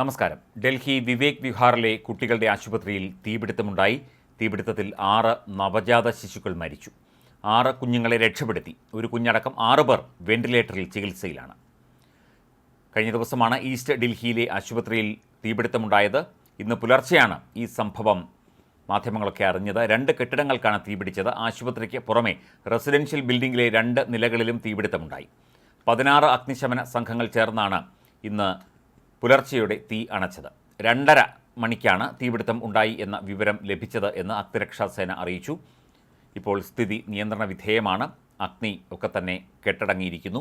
നമസ്കാരം. ഡൽഹി വിവേക് വിഹാറിലെ കുട്ടികളുടെ ആശുപത്രിയിൽ തീപിടുത്തമുണ്ടായി. തീപിടുത്തത്തിൽ ആറ് നവജാത ശിശുക്കൾ മരിച്ചു. ആറ് കുഞ്ഞുങ്ങളെ രക്ഷപ്പെടുത്തി. ഒരു കുഞ്ഞടക്കം ആറ് പേർ വെന്റിലേറ്ററിൽ ചികിത്സയിലാണ്. കഴിഞ്ഞ ദിവസമാണ് ഈസ്റ്റ് ഡൽഹിയിലെ ആശുപത്രിയിൽ തീപിടുത്തമുണ്ടായത്. ഇന്ന് പുലർച്ചെയാണ് ഈ സംഭവം മാധ്യമങ്ങളൊക്കെ അറിഞ്ഞത്. രണ്ട് കെട്ടിടങ്ങൾക്കാണ് തീപിടിച്ചത്. ആശുപത്രിക്ക് പുറമെ റെസിഡൻഷ്യൽ ബിൽഡിംഗിലെ രണ്ട് നിലകളിലും തീപിടുത്തമുണ്ടായി. പതിനാറ് അഗ്നിശമന സംഘങ്ങൾ ചേർന്നാണ് ഇന്ന് പുലർച്ചെയോടെ തീ അണച്ചത്. രണ്ടര മണിക്കാണ് തീപിടുത്തം ഉണ്ടായി എന്ന വിവരം ലഭിച്ചത് എന്ന് അഗ്നിരക്ഷാ സേന അറിയിച്ചു. ഇപ്പോൾ സ്ഥിതി നിയന്ത്രണ വിധേയമാണ്. അഗ്നി ഒക്കെ തന്നെ കെട്ടടങ്ങിയിരിക്കുന്നു.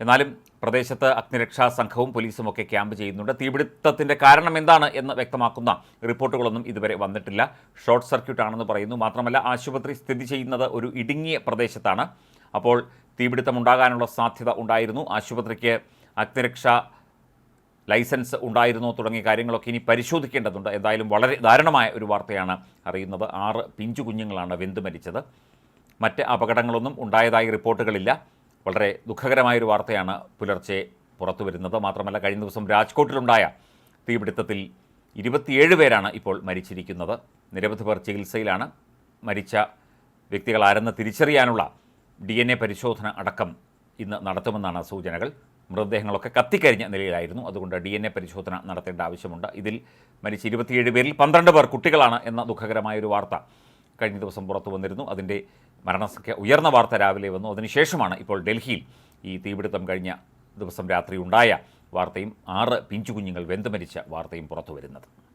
എന്നാലും പ്രദേശത്ത് അഗ്നിരക്ഷാ സംഘവും പോലീസും ഒക്കെ ക്യാമ്പ് ചെയ്യുന്നുണ്ട്. തീപിടുത്തത്തിന്റെ കാരണം എന്താണ് എന്ന് വ്യക്തമാക്കുന്ന റിപ്പോർട്ടുകളൊന്നും ഇതുവരെ വന്നിട്ടില്ല. ഷോർട്ട് സർക്യൂട്ട് ആണെന്ന് പറയുന്നു. മാത്രമല്ല ആശുപത്രി സ്ഥിതി ചെയ്യുന്നത് ഒരു ഇടുങ്ങിയ പ്രദേശത്താണ്. അപ്പോൾ തീപിടുത്തം ഉണ്ടാകാനുള്ള സാധ്യത ഉണ്ടായിരുന്നു. ആശുപത്രിക്ക് അഗ്നിരക്ഷാ ലൈസൻസ് ഉണ്ടായിരുന്നോ തുടങ്ങിയ കാര്യങ്ങളൊക്കെ ഇനി പരിശോധിക്കേണ്ടതുണ്ട്. എന്തായാലും വളരെ ദാരുണമായ ഒരു വാർത്തയാണ് അറിയുന്നത്. ആറ് പിഞ്ചു കുഞ്ഞുങ്ങളാണ് വെന്തു മരിച്ചത്. മറ്റ് അപകടങ്ങളൊന്നും ഉണ്ടായതായി റിപ്പോർട്ടുകളില്ല. വളരെ ദുഃഖകരമായൊരു വാർത്തയാണ് പുലർച്ചെ പുറത്തു വരുന്നത് മാത്രമല്ല കഴിഞ്ഞ ദിവസം രാജ്കോട്ടിലുണ്ടായ തീപിടുത്തത്തിൽ ഇരുപത്തിയേഴ് പേരാണ് ഇപ്പോൾ മരിച്ചിരിക്കുന്നത്. നിരവധി പേർ ചികിത്സയിലാണ്. മരിച്ച വ്യക്തികളാരെന്ന് തിരിച്ചറിയാനുള്ള ഡി പരിശോധന അടക്കം ഇന്ന് നടത്തുമെന്നാണ് സൂചനകൾ. മൃതദേഹങ്ങളൊക്കെ കത്തിക്കരിഞ്ഞ നിലയിലായിരുന്നു. അതുകൊണ്ട് ഡി എൻ എ പരിശോധന നടത്തേണ്ട ആവശ്യമുണ്ട്. ഇതിൽ മരിച്ച ഇരുപത്തിയേഴ് പേരിൽ പന്ത്രണ്ട് പേർ കുട്ടികളാണ് എന്ന ദുഃഖകരമായൊരു വാർത്ത കഴിഞ്ഞ ദിവസം പുറത്തു വന്നിരുന്നു. അതിന്റെ മരണസംഖ്യ ഉയർന്ന വാർത്ത രാവിലെ വന്നു. അതിനുശേഷമാണ് ഇപ്പോൾ ഡൽഹിയിൽ ഈ തീപിടുത്തം കഴിഞ്ഞ ദിവസം രാത്രി ഉണ്ടായ വാർത്തയും ആറ് പിഞ്ചു കുഞ്ഞുങ്ങൾ വെന്തു മരിച്ച വാർത്തയും പുറത്തു വരുന്നത്.